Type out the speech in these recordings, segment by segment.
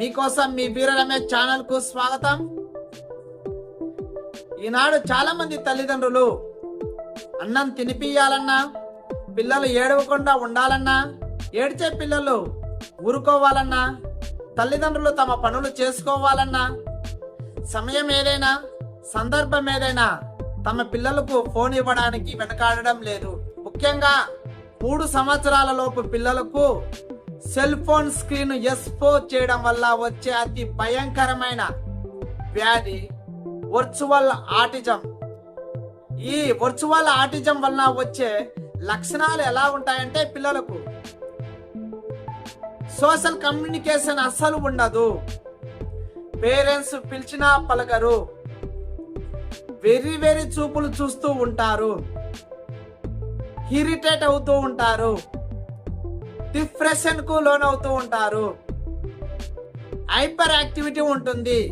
మీకోసం మీ వీర రమేష్ ఛానల్కు స్వాగతం. ఈనాడు చాలా మంది తల్లిదండ్రులు అన్నం తినిపియాలన్నా పిల్లలు ఏడవకుండా ఉండాలన్నా ఏడ్చే పిల్లలు ఊరుకోవాలన్నా తల్లిదండ్రులు తమ పనులు చేసుకోవాలన్నా సమయం ఏదైనా సందర్భం ఏదైనా తమ పిల్లలకు ఫోన్ ఇవ్వడానికి వెనకాడడం లేదు. ముఖ్యంగా మూడు సంవత్సరాల లోపు పిల్లలకు సెల్ ఫోన్ స్క్రీన్ ఎక్స్పోజ్ చేయడం వల్ల వచ్చే అతి భయంకరమైన వ్యాధి వర్చువల్ ఆటిజం. ఈ వర్చువల్ ఆటిజం వలన వచ్చే లక్షణాలు ఎలా ఉంటాయంటే పిల్లలకు సోషల్ కమ్యూనికేషన్ అస్సలు ఉండదు. పేరెంట్స్ పిలిచినా పలకరు. వెరీ వెర్రి చూపులు చూస్తూ ఉంటారు. ఇరిటేట్ అవుతూ ఉంటారు. డిప్రెషన్కు లోనవుతూ ఉంటారు. హైపర్ యాక్టివిటీ ఉంటుంది.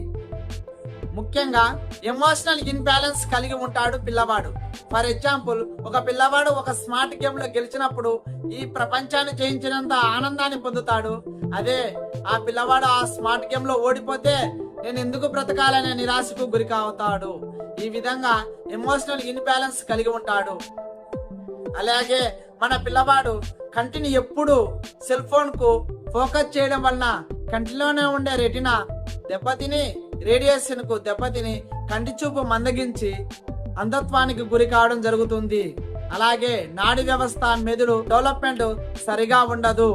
ముఖ్యంగా ఎమోషనల్ ఇన్బ్యాలెన్స్ కలిగి ఉంటాడు పిల్లవాడు. ఫర్ ఎగ్జాంపుల్ ఒక పిల్లవాడు ఒక స్మార్ట్ గేమ్లో గెలిచినప్పుడు ఈ ప్రపంచాన్ని జయించినంత ఆనందాన్ని పొందుతాడు. అదే ఆ పిల్లవాడు ఆ స్మార్ట్ గేమ్లో ఓడిపోతే నేను ఎందుకు బ్రతకాలనే నిరాశకు గురి కావుతాడు. ఈ విధంగా ఎమోషనల్ ఇన్బ్యాలెన్స్ కలిగి ఉంటాడు. అలాగే మన పిల్లవాడు కంటిని ఎప్పుడు సెల్ ఫోన్కు ఫోకస్ చేయడం వలన కంటిలోనే ఉండే రెటినా దెబ్బతిని రేడియేషన్కు దెబ్బతిని కంటి చూపు మందగించి అంధత్వానికి గురి కావడం జరుగుతుంది. అలాగే నాడి వ్యవస్థ మెదడు డెవలప్మెంట్ సరిగా ఉండదు.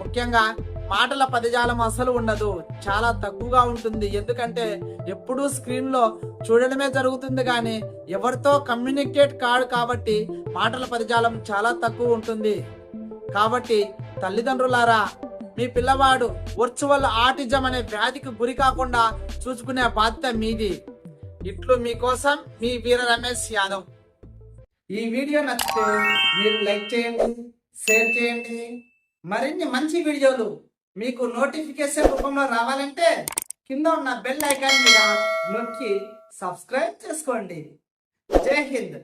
ముఖ్యంగా మాటల పదజాలం అసలు ఉండదు. చాలా తక్కువగా ఉంటుంది. ఎందుకంటే ఎప్పుడూ స్క్రీన్లో చూడడమే జరుగుతుంది కానీ ఎవరితో కమ్యూనికేట్ కాడు కాబట్టి మాటల పదజాలం చాలా తక్కువ ఉంటుంది. కాబట్టి తల్లిదండ్రులారా మీ పిల్లవాడు వర్చువల్ ఆటిజం అనే వ్యాధికి గురి కాకుండా చూసుకునే బాధ్యత మీది. ఇట్లు మీకోసం మీ వీర రమేష్ యాదవ్. ఈ వీడియో నచ్చితే మీరు లైక్ చేయండి షేర్ చేయండి. మరిన్ని మంచి వీడియోలు మీకు నోటిఫికేషన్ రూపంలో రావాలంటే కింద ఉన్న బెల్ ఐకాన్ మీద నొక్కి సబ్స్క్రైబ్ చేసుకోండి. జై హింద్.